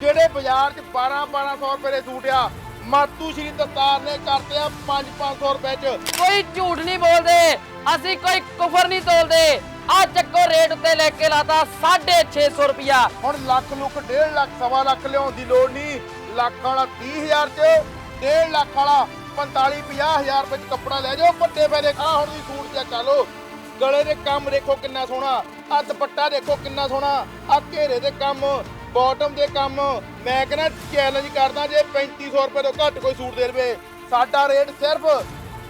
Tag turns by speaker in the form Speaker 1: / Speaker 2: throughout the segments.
Speaker 1: ਜਿਹੜੇ ਬਾਜ਼ਾਰ 'ਚ 12 1200 ਰੁਪਏ ਦੇ ਸੂਟ ਆ ਮਾਤੂ ਸ਼੍ਰੀ ਦਸਤਾਰ ਨੇ ਕਰਤੇ ਆ 5 500 ਰੁਪਏ 'ਚ।
Speaker 2: ਕੋਈ ਝੂਠ ਨਹੀਂ ਬੋਲਦੇ ਅਸੀਂ ਕੋਈ ਕੁਫਰ ਨਹੀਂ ਤੋਲਦੇ। ਆ ਚੱਕੋ ਰੇਟ ਉੱਤੇ ਲੈ ਕੇ ਲਾਤਾ 650 ਰੁਪਿਆ
Speaker 1: ਹੁਣ ਲੱਖ ਲੁੱਖ 1.5 ਲੱਖ ਸਵਾ ਲੱਖ ਲਿਆਉਣ ਦੀ ਲੋੜ ਨਹੀਂ। ਲੱਖ ਵਾਲਾ 30000 'ਚ 1.5 ਲੱਖ ਵਾਲਾ 45 50000 ਰੁਪਏ 'ਚ ਕੱਪੜਾ ਲੈ ਜਾਓ ਵੱਡੇ ਪੈਦੇ। ਆ ਹੁਣ ਵੀ ਸੂਟ ਚੈੱਕ ਕਰ ਲਓ। ਗਲੇ ਦੇ ਕੰਮ ਦੇਖੋ ਕਿੰਨਾ ਸੋਹਣਾ ਆ ਦੁਪੱਟਾ ਦੇਖੋ ਕਿੰਨਾ ਸੋਹਣਾ ਆ ਘੇਰੇ ਦੇ ਕੰਮ। ਬਾਟਮ ਦੇ ਕੰਮ ਮੈਂ ਕਹਿੰਦਾ ਚੈਲੰਜ ਕਰਦਾ ਜੇ 3500 ਰੁਪਏ ਤੋਂ ਘੱਟ ਕੋਈ ਸੂਟ ਦੇ ਦੇਵੇ। ਸਾਡਾ ਰੇਟ ਸਿਰਫ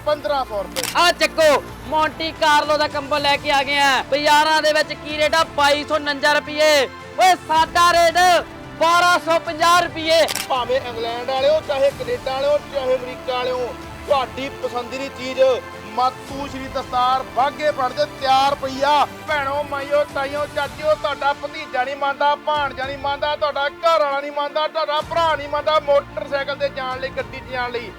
Speaker 1: 1500 ਰੁਪਏ।
Speaker 2: ਆ ਚੱਕੋ ਮੌਂਟੀ ਕਾਰਲੋ ਦਾ ਕੰਬਲ ਲੈ ਕੇ ਆ ਗਏ ਆ। ਬਾਜ਼ਾਰਾਂ ਦੇ ਵਿੱਚ ਕੀ ਰੇਟ ਆ? 2249 ਰੁਪਏ। ਓਏ ਸਾਡਾ ਰੇਟ 1250 ਰੁਪਏ।
Speaker 1: ਭਾਵੇਂ ਇੰਗਲੈਂਡ ਵਾਲਿਓ ਚਾਹੇ ਕੈਨੇਡਾ ਵਾਲਿਓ ਚਾਹੇ ਅਮਰੀਕਾ ਵਾਲਿਓ ਤੁਹਾਡੀ ਪਸੰਦੀ ਚੀਜ਼ ਮਾਤੂ ਸ਼੍ਰੀ ਦਸਤਾਰ ਬਾਗੇ ਪੜਦੇ ਤਿਆਰ ਪਈ ਆ। ਭੈਣੋ, ਮਾਈਓ, ਤਾਈਓ, ਚਾਚਿਓ, ਤੁਹਾਡਾ ਭਤੀਜਾ ਨਹੀਂ ਮੰਨਦਾ, ਭਾਣਜਾ ਨਹੀਂ ਮੰਨਦਾ, ਤੁਹਾਡਾ ਘਰ ਵਾਲਾ ਨਹੀਂ ਮੰਨਦਾ, ਤੁਹਾਡਾ ਭਰਾ ਨਹੀਂ ਮੰਨਦਾ ਮੋਟਰਸਾਈਕਲ ਤੇ ਜਾਣ ਲਈ, ਗੱਡੀ 'ਚ ਜਾਣ ਲਈ।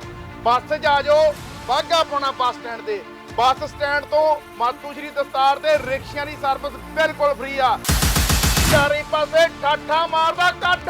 Speaker 1: ਬੱਸ 'ਚ ਆ ਜਾਓ ਬਾਗਾ ਪਾਉਣਾ ਬੱਸ ਸਟੈਂਡ ਤੇ। ਬੱਸ ਸਟੈਂਡ ਤੋਂ ਮਾਤੂ ਸ਼੍ਰੀ ਦਸਤਾਰ ਤੇ ਰਿਕਸ਼ਿਆਂ ਦੀ ਸਰਵਿਸ ਬਿਲਕੁਲ ਫ੍ਰੀ ਆ। ਚਾਰੇ ਪਾਸੇ ਠਾਠਾ ਮਾਰਦਾ ਕੱਟ।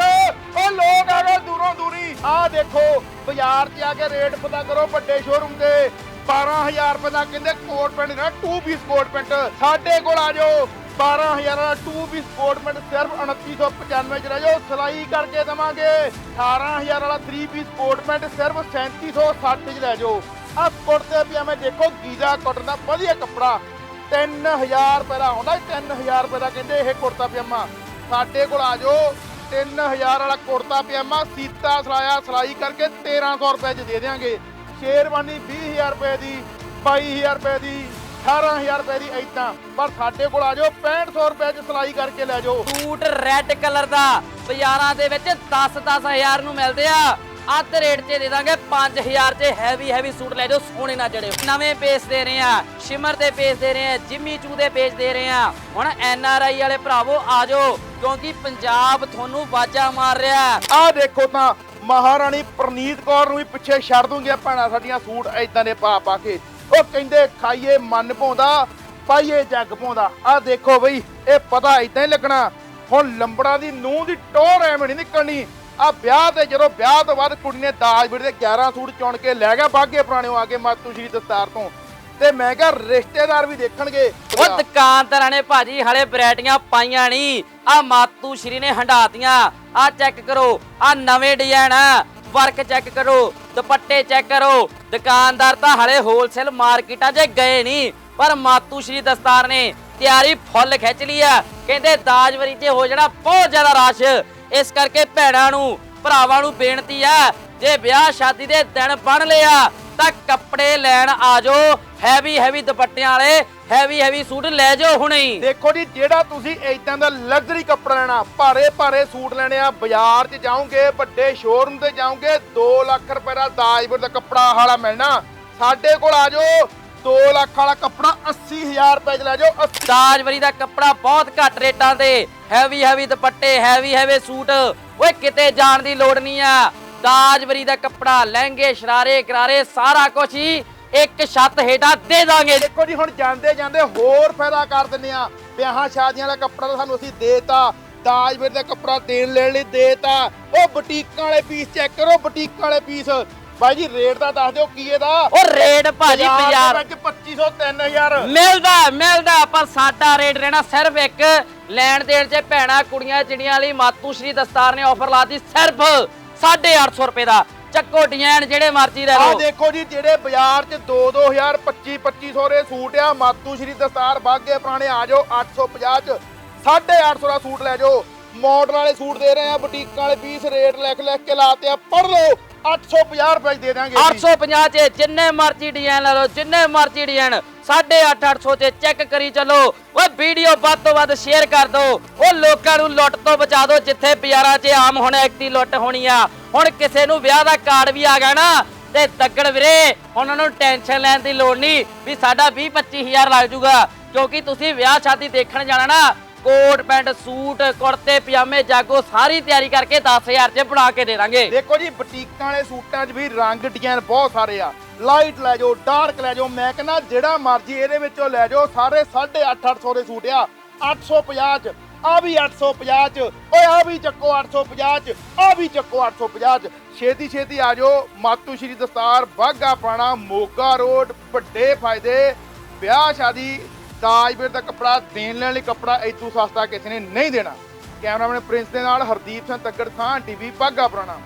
Speaker 1: ਉਹ ਲੋਕ ਆ ਗਏ ਦੂਰੋਂ ਦੂਰੀ। ਆਹ ਦੇਖੋ, ਬਾਜ਼ਾਰ 'ਚ ਆ ਕੇ ਰੇਟ ਪਤਾ ਕਰੋ ਵੱਡੇ ਸ਼ੋਰੂਮ ਤੇ 12000 ਰੁਪਏ ਦਾ ਕਹਿੰਦੇ ਕੋਟ ਪੈਂਟ ਨਾ 2 ਪੀਸ ਕੋਟ ਪੈਂਟ। ਸਾਡੇ ਕੋਲ ਆ ਜਾਓ। 12000 ਵਾਲਾ 2 ਪੀਸ ਕੋਟ ਪੈਂਟ ਸਿਰਫ 2995 ਚ ਰਹਿ ਜਾਓ। ਸਿਲਾਈ ਕਰਕੇ ਦਵਾਂਗੇ। 18000 ਵਾਲਾ 3 ਪੀਸ ਕੋਟ ਪੈਂਟ ਸਿਰਫ 3760 ਚ ਲੈ ਜਾਓ। ਆਹ ਕੁੜਤੇ ਵੀ ਐਵੇਂ ਦੇਖੋ, ਗੀਜ਼ਾ ਕਾਟਨ ਦਾ ਵਧੀਆ ਕੱਪੜਾ। 3000 ਰੁਪਏ ਦਾ ਆਉਂਦਾ 3000 ਰੁਪਏ ਦਾ ਕਹਿੰਦੇ ਇਹ ਕੁੜਤਾ ਪਜਾਮਾ। ਸਾਡੇ ਕੋਲ ਆ ਜਾਓ 3000 ਵਾਲਾ ਕੁੜਤਾ ਪਜਾਮਾ, ਸੀਤਾ ਸਲਾਇਆ, ਸਲਾਈ ਕਰਕੇ 1300 ਰੁਪਏ ਚ ਦੇ ਦੇਵਾਂਗੇ ਸ਼ੇਰਵਾਨੀ 20000 ਰੁਪਏ ਦੀ 22000 ਰੁਪਏ ਦੀ 18000 ਰੁਪਏ ਦੀ, ਐਦਾਂ। ਪਰ ਸਾਡੇ ਕੋਲ ਆ ਜਾਓ 6500 ਰੁਪਏ ਚ ਸਲਾਈ ਕਰਕੇ ਲੈ ਜਾਓ।
Speaker 2: ਸੂਟ ਰੈੱਡ ਕਲਰ ਦਾ, ਬਾਜ਼ਾਰਾਂ ਦੇ ਵਿੱਚ 10-10000 ਨੂੰ ਮਿਲਦੇ ਆ। ਅੱਧ ਰੇਟ 'ਚ ਦੇ ਦਾਂਗੇ। 5000 'ਚ ਹੈਵੀ ਹੈਵੀ ਸੂਟ ਲੈ ਜਾਓ, ਸੋਹਣੇ ਨਾ ਜੜੇ ਨਵੇਂ ਪੇਜ ਦੇ ਰਹੇ ਆ, ਸ਼ਿਮਰ ਦੇ ਪੇਜ ਦੇ ਰਹੇ ਆ, ਜਿਮੀ ਚੂ ਦੇ ਪੇਜ ਦੇ ਰਹੇ ਆ। ਹੁਣ ਐਨ ਆਰ ਆਈ ਵਾਲੇ ਭਰਾਵੋ, ਆ ਜਾਓ, ਕਿਉਂਕਿ ਪੰਜਾਬ ਤੁਹਾਨੂੰ ਬਾਜਾ ਮਾਰ ਰਿਹਾ।
Speaker 1: ਆਹ ਦੇਖੋ ਤਾਂ, ਮਹਾਰਾਣੀ ਪ੍ਰਨੀਤ ਕੌਰ ਨੂੰ ਵੀ ਪਿੱਛੇ ਛੱਡ ਦੂੰਗੀਆਂ ਭੈਣਾਂ, ਸਾਡੀਆਂ ਸੂਟ ਐਦਾਂ ਦੇ ਪਾ ਪਾ ਕੇ। ਉਹ ਕਹਿੰਦੇ, ਖਾਈਏ ਮਨ ਪਾਉਂਦਾ ਪਾਈਏ ਜੱਗ ਪਾਉਂਦਾ ਆਹ ਦੇਖੋ ਬਈ, ਇਹ ਪਤਾ ਐਦਾਂ ਹੀ ਲੱਗਣਾ। ਹੁਣ ਲੰਬੜਾ ਦੀ ਨੂੰਹ ਦੀ ਟੋਰ ਐਵੇਂ ਨਹੀਂ ਨਿਕਲਣੀ। ਆ ਵਿਆਹ ਤੇ ਜਦੋਂ ਵਿਆਹ ਤੋਂ ਬਾਅਦ ਕੁੜੀ ਨੇ ਦਾਜ ਵੀਰ ਦੇ 11 ਸੂਟ ਚੁਣ ਕੇ ਲੈ ਗਿਆ ਬਾਗੇ ਪੁਰਾਣਿਓ ਆ ਕੇ ਮਾਤੂ ਸ਼੍ਰੀ ਦਸਤਾਰ ਤੋਂ। ਤੇ ਮੈਂ ਕਿਹਾ ਰਿਸ਼ਤੇਦਾਰ ਵੀ ਦੇਖਣਗੇ।
Speaker 2: ਉਹ ਦੁਕਾਨਦਾਰਾਂ ਨੇ ਭਾਜੀ ਹਲੇ ਵੈਰਾਈਟੀਆਂ ਪਾਈਆਂ ਨਹੀਂ। ਆ ਮਾਤੂ ਸ਼੍ਰੀ ਨੇ ਹੰਡਾਤੀਆਂ ਆ ਚੈੱਕ ਕਰੋ। ਆ ਨਵੇਂ ਡਿਜ਼ਾਈਨ ਆ। ਵਰਕ ਚੈੱਕ ਕਰੋ। ਦੁਪੱਟੇ ਚੈੱਕ ਕਰੋ। ਦੁਕਾਨਦਾਰ ਤਾਂ ਹਲੇ ਹੋਲਸੇਲ ਮਾਰਕੀਟਾਂ 'ਚ ਗਏ ਨਹੀਂ। ਪਰ ਮਾਤੂ ਸ਼੍ਰੀ ਦਸਤਾਰ ਨੇ ਤਿਆਰੀ ਫੁੱਲ ਖਿੱਚ ਲਈ ਆ। ਕਹਿੰਦੇ ਦਾਜਵਰੀ 'ਚ ਹੋ ਜਾਣਾ ਬਹੁਤ ਜ਼ਿਆਦਾ ਰਸ਼। ਇਸ ਕਰਕੇ ਭੈਣਾਂ ਨੂੰ, ਭਰਾਵਾਂ ਨੂੰ ਬੇਨਤੀ ਆ, ਜੇ ਵਿਆਹ ਸ਼ਾਦੀ ਦੇ ਦਿਨ ਬਣ ਲਿਆ ਤਾਂ ਕੱਪੜੇ ਲੈਣ ਆ ਹੈਵੀ ਹੈਵੀ ਦੁਪੱਟਿਆਂ ਵਾਲੇ ਹੈਵੀ ਹੈਵੀ ਸੂਟ ਲੈ ਜਾਓ ਹੁਣੇ ਹੀ।
Speaker 1: ਦੇਖੋ ਜੀ, ਜਿਹੜਾ ਤੁਸੀਂ ਇਦਾਂ ਦਾ ਲਗਜ਼ਰੀ ਕੱਪੜਾ ਲੈਣਾ, ਭਾਰੇ ਭਾਰੇ ਸੂਟ ਲੈਣੇ ਆ, ਬਾਜ਼ਾਰ 'ਚ ਜਾਓਗੇ, ਵੱਡੇ ਸ਼ੋਰੂਮ ਤੇ ਜਾਓਗੇ 2 ਲੱਖ ਰੁਪਏ ਦਾ ਦਾਜਪੁਰ ਦਾ ਕੱਪੜਾ ਹਾਲਾ ਮਿਲਣਾ, ਸਾਡੇ ਕੋਲ ਆ ਜਾਓ 2 ਲੱਖ ਵਾਲਾ ਕੱਪੜਾ 80000 ਰੁਪਏ 'ਚ ਲੈ ਜਾਓ 80
Speaker 2: ਦਾਜਵਰੀ ਦਾ ਕੱਪੜਾ ਬਹੁਤ ਘੱਟ ਰੇਟਾਂ ਤੇ ਹੈਵੀ ਹੈਵੀ ਦੁਪੱਟੇ ਹੈਵੀ ਹੈਵੀ ਸੂਟ। ਓਏ ਕਿਤੇ ਜਾਣ ਦੀ ਲੋੜ ਨਹੀਂ ਆ। ਦਾਜਵਰੀ ਦਾ ਕੱਪੜਾ ਲਹਿੰਗੇ ਸ਼ਰਾਰੇ ਕਰਾਰੇ ਸਾਰਾ ਕੁਝ ਹੀ ਇੱਕ ਛੱਤ ਹੇਠਾਂ ਦੇ ਦਾਂਗੇ।
Speaker 1: ਦੇਖੋ ਜੀ ਹੁਣ ਜਾਂਦੇ ਜਾਂਦੇ ਹੋਰ ਫਾਇਦਾ ਕਰ ਦਿੰਨੇ ਆ। ਵਿਆਹਾਂ ਸ਼ਾਦੀਆਂ ਵਾਲਾ ਕੱਪੜਾ ਤਾਂ ਸਾਨੂੰ ਅਸੀਂ ਦੇਤਾ। ਦਾਜਵੀਰ ਦਾ ਕੱਪੜਾ ਦੇਣ ਲੈਣ ਲਈ ਦੇਤਾ। ਉਹ ਬੁਟੀਕਾਂ ਵਾਲੇ ਪੀਸ ਚੈੱਕ ਕਰੋ ਬੁਟੀਕਾਂ ਵਾਲੇ ਪੀਸ ਬਾਈ ਜੀ ਰੇਟ ਦਾ ਦੱਸ ਦਿਓ ਕੀ ਇਹਦਾ?
Speaker 2: ਉਹ ਰੇਟ ਭਾਜੀ
Speaker 1: ਬਾਜ਼ਾਰ ਦੇ ਵਿੱਚ 2500 3000
Speaker 2: ਮਿਲਦਾ ਮਿਲਦਾ ਪਰ ਸਾਡਾ ਰੇਟ ਰਹਿਣਾ ਸਿਰਫ ਇੱਕ। ਲੈਣ ਦੇਣ 'ਚ ਭੈਣਾ ਕੁੜੀਆਂ ਚਿੜੀਆਂ ਲਈ ਮਾਤੂ ਸ਼੍ਰੀ ਦਸਤਾਰ ਨੇ ਆਫਰ ਲਾਤੀ ਸਿਰਫ 850 ਰੁਪਏ ਦਾ। ਚੱਕੋ ਡਿਜ਼ਾਈਨ ਜਿਹੜੇ ਮਰਜ਼ੀ ਲੈ
Speaker 1: ਆਹ
Speaker 2: ਲਓ।
Speaker 1: ਦੇਖੋ ਜੀ ਜਿਹੜੇ ਬਾਜ਼ਾਰ 'ਚ 2 2000 25 2500 ਦੇ ਸੂਟ ਆ ਮਾਤੂ ਸ਼੍ਰੀ ਦਸਤਾਰ ਬਾਗੇ ਪੁਰਾਣੇ ਆ ਜਾਓ 850 'ਚ। 850 ਦਾ ਸੂਟ ਲੈ ਜਾਓ। ਮਾਡਲ ਵਾਲੇ ਸੂਟ ਦੇ ਰਹੇ ਆ ਬੁਟੀਕਾਂ ਵਾਲੇ ਪੀਸ ਰੇਟ ਲਿਖ ਲਿਖ ਕੇ ਲਾਤੇ ਆ। ਪੜ ਲਓ 850 ਰੁਪਏ ਦੇ ਦਾਂਗੇ
Speaker 2: 850 ਚ ਜਿੰਨੇ ਮਰਜ਼ੀ ਡਿਜ਼ਾਈਨ ਲੈ ਲਓ, ਜਿੰਨੇ ਮਰਜ਼ੀ ਡਿਜ਼ਾਈਨ 850 ਚ ਚੈੱਕ ਕਰੀ ਚੱਲੋ। ਓਏ ਵੀਡੀਓ ਵੱਧ ਤੋਂ ਵੱਧ ਸ਼ੇਅਰ ਕਰ ਦਿਓ ਉਹ ਲੋਕਾਂ ਨੂੰ ਲੁੱਟ ਤੋਂ ਬਚਾ ਦਿਓ ਜਿੱਥੇ ਬਾਜ਼ਾਰਾਂ 'ਚ ਆਮ ਹੁਣ ਐਕਟੀ ਲੁੱਟ ਹੋਣੀ ਆ। ਹੁਣ ਕਿਸੇ ਨੂੰ ਵਿਆਹ ਦਾ ਕਾਰਡ ਵੀ ਆ ਗਿਆ ਨਾ, ਤੇ ਤੱਕੜ ਵੀਰੇ ਉਹਨਾਂ ਨੂੰ ਟੈਨਸ਼ਨ ਲੈਣ ਦੀ ਲੋੜ ਨਹੀਂ ਵੀ ਸਾਡਾ 20 25000 ਲੱਗ ਜਾਊਗਾ ਕਿਉਂਕਿ ਤੁਸੀਂ ਵਿਆਹ ਸ਼ਾਦੀ ਦੇਖਣ ਜਾਣਾ ਨਾ ਕੋਟ, ਪੈਂਟ, ਸੂਟ, ਕੁੜਤੇ, ਪਜਾਮੇ, ਜਾਗੋ ਸਾਰੀ ਤਿਆਰੀ ਕਰਕੇ 10000 ਚ ਬਣਾ ਕੇ ਦੇ ਦਾਂਗੇ।
Speaker 1: ਦੇਖੋ ਜੀ, ਬੁਟੀਕਾਂ ਵਾਲੇ ਸੂਟਾਂ 'ਚ ਵੀ ਰੰਗ ਡਿਜ਼ਾਈਨ ਬਹੁਤ ਸਾਰੇ ਆ। ਲਾਈਟ ਲੈ ਜਾਓ, ਡਾਰਕ ਲੈ ਜਾਓ, ਮੈਂ ਕਹਿੰਦਾ ਜਿਹੜਾ ਮਰਜ਼ੀ ਇਹਦੇ ਵਿੱਚੋਂ ਲੈ ਜਾਓ, ਸਾਰੇ 850 ਦੇ ਸੂਟ ਆ। 850 'ਚ, ਆ ਵੀ 850 ਚ, ਓਏ ਆ ਵੀ ਚੱਕੋ 850 ਚ, ਆ ਵੀ ਚੱਕੋ 850 ਚ। ਛੇਤੀ ਛੇਤੀ ਆ ਜਾਓ, ਮਾਤੂ ਸ਼੍ਰੀ ਦਸਤਾਰ ਬਾਗਾ ਪਾਣਾ, ਮੋਗਾ ਰੋਡ, ਵੱਡੇ ਫਾਇਦੇ, ਵਿਆਹ ਸ਼ਾਦੀ ਦਾਜ ਵੇਰ ਦਾ ਕੱਪੜਾ ਦੇਣ ਲੈਣ ਲਈ ਕੱਪੜਾ ਇਤੂ ਸਸਤਾ ਕਿਸੇ ਨੇ ਨਹੀਂ ਦੇਣਾ। ਕੈਮਰਾਮੈਨ ਪ੍ਰਿੰਸ ਦੇ ਨਾਲ ਹਰਦੀਪ ਸਿੰਘ ਤੱਕੜ, ਖਾਨ ਟੀਵੀ ਬਾਗਾ ਪੁਰਾਣਾ।